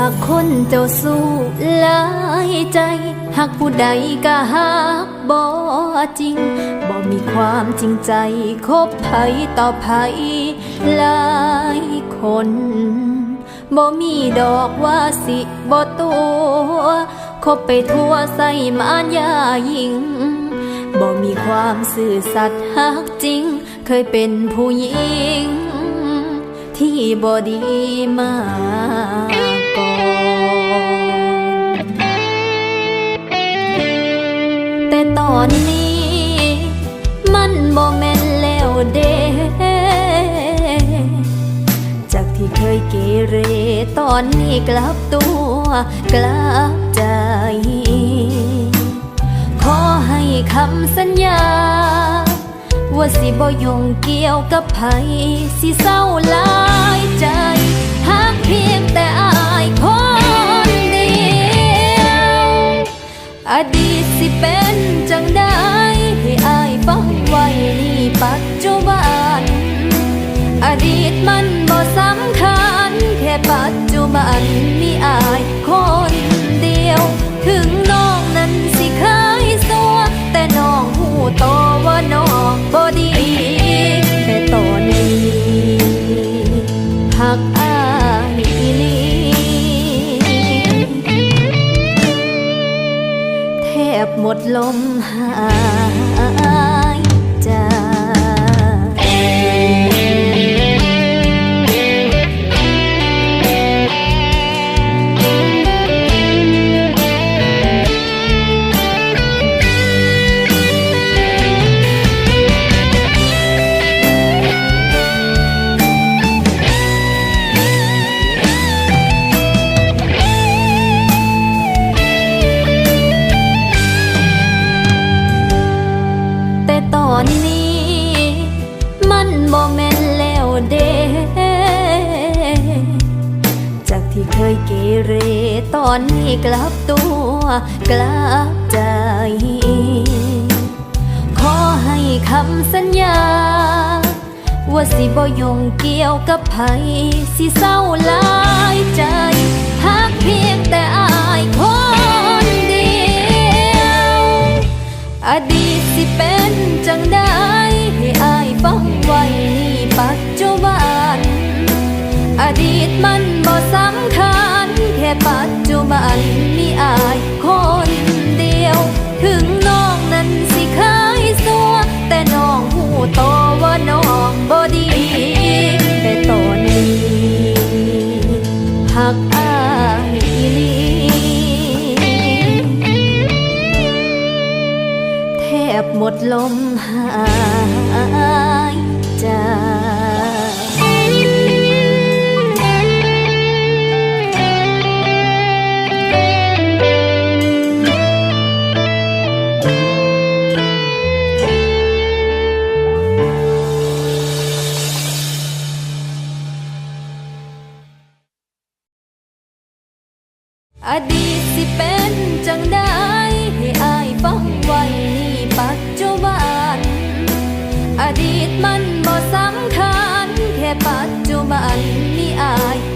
ากคนเจ้าสู้หลายใจหากผู้ใดก็หักบ่จริงบ่มีความจริงใจคบไผต่อไผหลายคนบ่มีดอกว่าสิบ่ตัวคบไปทั่วใส่มานยายิงบ่มีความซื่อสัตย์หักจริง เคยเป็นผู้หญิง ที่บ่ดีมา อนนี้ มันบ่แม่นแล้วเด้จากที่เคยเกเรตอนนี้กลับตัว กลับใจ ขอให้คำสัญญา ว่าสิบ่ยงเกี่ยวกับไผสิเศร้าลายใจหากเพียงแต่อายคน อดีตสิเป็นจังได้ให้อายฟังไว้นี่ปัจจุบัน อดีตมันบ่สำคัญ แค่ปัจจุบันมีอายคนเดียว ถึงน้องนั้นสิเคยสัวแต่น้องหูโตอว่าน้องบ่ดี แต่ตอนนี้หักอ ดลมหายใจ ยเกเรตอนนี้กลับตัว กลับใจ ขอให้คำสัญญา ว่าสิบ่ยงเกี่ยวกับไผสิเศร้าลายใจหากเพียงแต่อายคนเดียว อดีตสิเป็นจังได้ให้อายฟังไว้นี่ปัจจุบัน อดีตมันบ่สำคัญ ปัจจุบันมีอายคนเดียว ถึงน้องนั้นสิเคยสัว แต่น้องหูโตว่าน้องบ่ดี แต่ตอนนี้หักอายอีลีแทบหมดลมหายใจ อดีตสิเป็นจังได้ให้อายฟังไว้นี่ปัจจุบัน อดีตมันบ่สำคัญ แค่ปัจจุบันนี้อาย